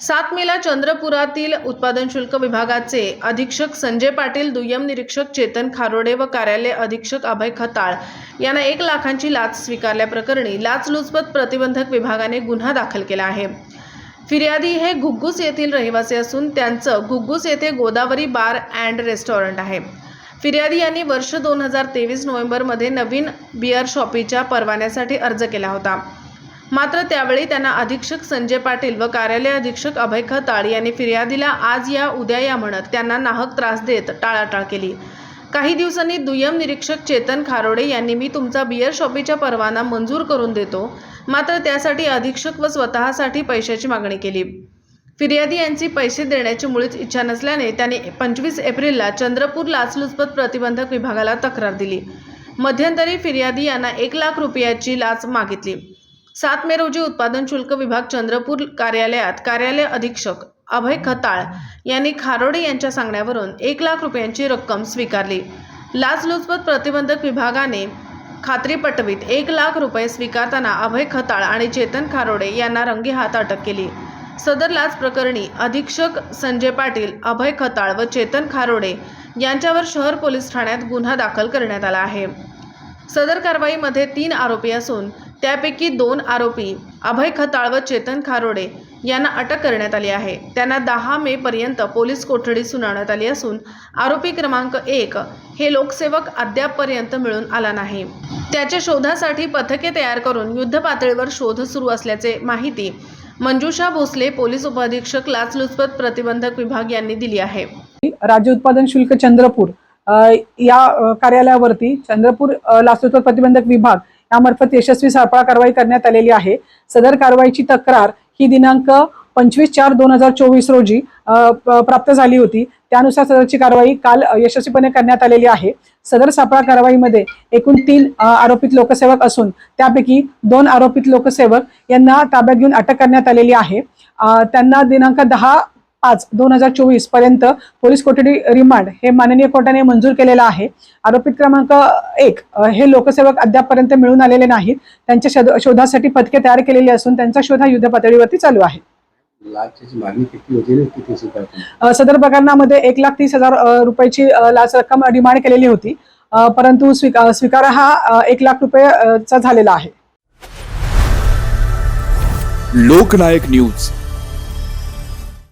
सात मेला चंद्रपुरातील उत्पादन शुल्क विभागाचे अधीक्षक संजय पाटील दुय्यम निरीक्षक चेतन खारोडे व कार्यालय अधीक्षक अभय खताळ यांना एक लाखांची लाच स्वीकारल्याप्रकरणी लाचलुचपत प्रतिबंधक विभागाने गुन्हा दाखल केला आहे. फिर्यादी हे घुग्गुस येथील रहिवासी असून त्यांचं घुग्गुस येथे गोदावरी बार अँड रेस्टॉरंट आहे. फिर्यादी यांनी वर्ष दोन हजार तेवीस नोव्हेंबरमध्ये नवीन बिअर शॉपीच्या परवान्यासाठी अर्ज केला होता. मात्र त्यावेळी त्यांना अधीक्षक संजय पाटील व कार्यालय अधीक्षक अभय खताळ यांनी फिर्यादीला आज या उद्या या म्हणत त्यांना नाहक त्रास देत टाळाटाळ केली. काही दिवसांनी दुय्यम निरीक्षक चेतन खारोडे यांनी मी तुमचा बिअर शॉपीचा परवाना मंजूर करून देतो. मात्र त्यासाठी अधीक्षक व स्वतःसाठी पैशाची मागणी केली. फिर्यादी यांची पैसे देण्याची मुळीच इच्छा नसल्याने त्याने पंचवीस एप्रिलला चंद्रपूर लाचलुचपत प्रतिबंधक विभागाला तक्रार दिली. मध्यंतरी फिर्यादी यांना एक लाख रुपयाची लाच मागितली. सात मे रोजी उत्पादन शुल्क विभाग चंद्रपूर कार्यालयात कार्यालय अधीक्षक अभय खताळ यांनी खारोडे यांच्या सांगण्यावरून एक लाख रुपयांची रक्कम स्वीकारली. लाचलुचपत प्रतिबंधक विभागाने खात्री पटवीत एक लाख रुपये स्वीकारताना अभय खताळ आणि चेतन खारोडे यांना रंगी हात अटक केली. सदर लाच प्रकरणी अधीक्षक संजय पाटील अभय खताळ व चेतन खारोडे यांच्यावर शहर पोलीस ठाण्यात गुन्हा दाखल करण्यात आला आहे. सदर कारवाईमध्ये तीन आरोपी असून त्यापैकी दोन आरोपी अभय खताळ व चेतन खारोडे यांना अटक करण्यात आली आहे. त्यांना दहा मे पर्यंत पोलीस कोठडी सुनावण्यात आली असून आरोपी क्रमांक एक हे लोकसेवक अद्यापपर्यंत मिळून आला नाही. त्याच्या शोधासाठी पथके तयार करून युद्ध पातळीवर शोध सुरू असल्याचे माहिती मंजुषा भोसले पोलीस उपअधीक्षक लाचलुचपत प्रतिबंधक विभाग यांनी दिली आहे. राज्य उत्पादन शुल्क चंद्रपूर या कार्यालयावरती चंद्रपूर लाचलुचपत प्रतिबंधक विभाग यामार्फत यशस्वी सापळा कारवाई करण्यात आलेली आहे. सदर कारवाईची तक्रार ही दिनांक पंचवीस चार दोन हजार चोवीस रोजी प- प्राप्त झाली होती. त्यानुसार सदरची कारवाई काल यशस्वीपणे करण्यात आलेली आहे. सदर सापळा कारवाईमध्ये एकूण तीन आरोपित लोकसेवक असून त्यापैकी दोन आरोपित लोकसेवक यांना ताब्यात घेऊन अटक करण्यात आलेली आहे. त्यांना दिनांक दहा पाच दोन हजार चोवीसपर्यंत पोलीस कोठडी रिमांड हे माननीय कोर्टाने मंजूर केलेलं आहे. आरोपित क्रमांक एक हे लोकसेवक अद्यापपर्यंत मिळून आलेले नाहीत. त्यांच्या शोध- शोधासाठी पथके तयार केलेली असून त्यांचा शोध हा युद्ध पातळीवरती चालू आहे. सदर प्रकरणामध्ये एक लाख तीस हजार रुपयाची लाच रक्कम डिमांड केलेली होती. परंतु स्वीका- स्वीकार हा एक लाख रुपये झालेला आहे. लोकनायक न्यूज.